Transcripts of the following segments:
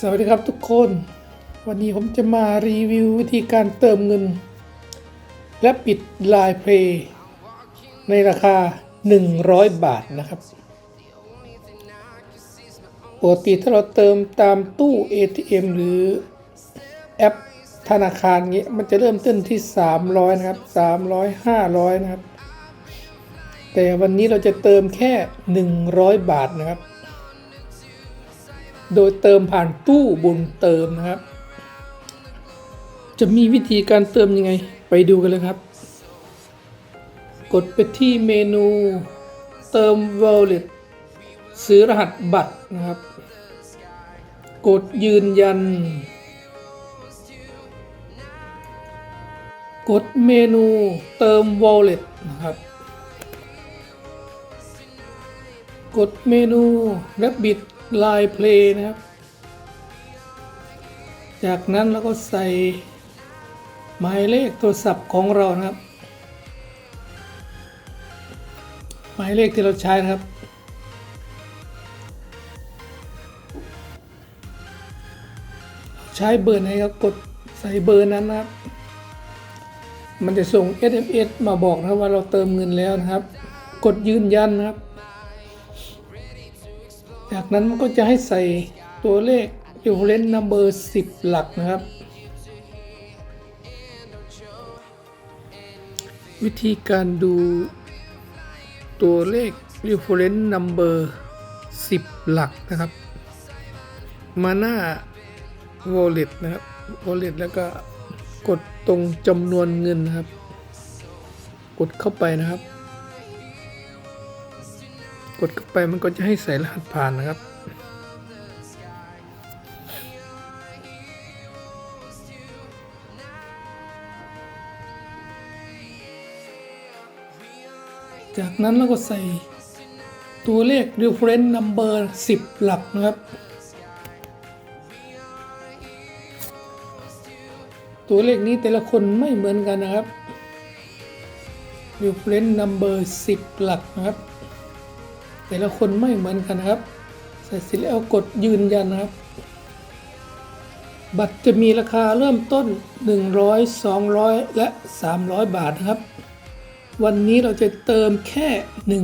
สวัสดีครับทุกคน วันนี้ผมจะมารีวิววิธีการเติมเงิน และปิดลายเพลย์ในราคา 100 บาทนะครับ ปกติถ้าเราเติมตามตู้ ATM หรือแอปธนาคารเงี้ยมันจะเริ่มต้นที่ 300 นะครับ 300 500 นะครับ แต่วันนี้เราจะเติมแค่ 100 บาทนะครับ โดยเติมผ่านตู้บุญเติมนะครับ จะมีวิธีการเติมยังไงไปดูกันเลยครับ กดไปที่เมนูเติม wallet ซื้อรหัสบัตรนะครับ กดยืนยัน กดเมนูเติม wallet นะครับ กดเมนูแลายเพลย์นะครับ จากนั้นเราก็ใส่หมายเลขโทรศัพท์ของเรานะครับ หมายเลขที่เราใช้นะครับ ใช้เบอร์ไหนก็กดใส่เบอร์นั้นนะครับ มันจะส่ง SMS มาบอกนะว่าเราเติมเงินแล้วนะครับ กดยืนยันนะครับ จากนั้นมันก็จะให้ใส่ตัวเลข reference number 10 หลักนะครับ วิธีการดูตัวเลข reference number 10 หลักนะครับ มาหน้า wallet นะครับ wallet แล้วก็กดตรงจำนวนเงินนะครับ กดเข้าไปนะครับ กดเข้าไปมันก็จะให้ใส่รหัสผ่านนะครับ จากนั้นเราก็ใส่ตัวเลข reference number 10 หลักนะครับ ตัวเลขนี้แต่ละคนไม่เหมือนกันนะครับ reference number 10 หลักนะครับ แต่ละคนไม่เหมือนกันครับใส่เสร็จแล้วกดยืนยันครับ บัตรจะมีราคาเริ่มต้น 100 200 และ 300 บาทนะครับ วันนี้เราจะเติมแค่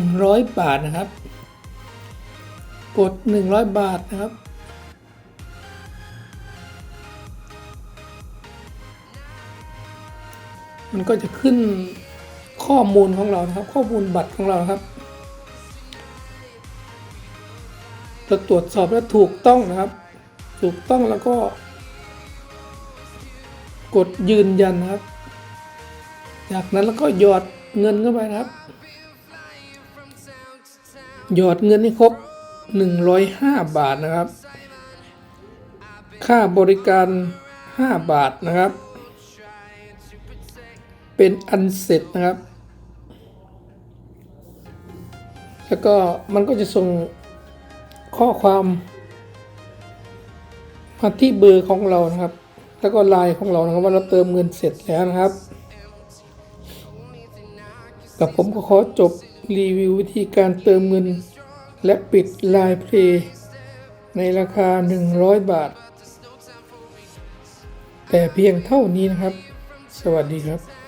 100 บาทนะครับ กด 100 บาทนะครับมันก็จะขึ้นข้อมูลของเรานะครับ ข้อมูลบัตรของเราครับ เราตรวจสอบแล้วถูกต้องนะครับ ถูกต้องแล้วก็ กดยืนยันนะครับ จากนั้นแล้วก็หยอดเงินเข้าไปนะครับ หยอดเงินให้ครบ 105 บาทนะครับ ค่าบริการ 5 บาทนะครับ เป็นอันเสร็จนะครับ แล้วก็มันก็จะส่ง ข้อความมาที่เบอร์ของเรานะครับ แล้วก็ไลน์ของเรานะครับว่าเราเติมเงินเสร็จแล้วนะครับกับผมก็ขอจบรีวิววิธีการเติมเงิน และปิดไลน์เพลย์ในราคา 100 บาท แต่เพียงเท่านี้นะครับ สวัสดีครับ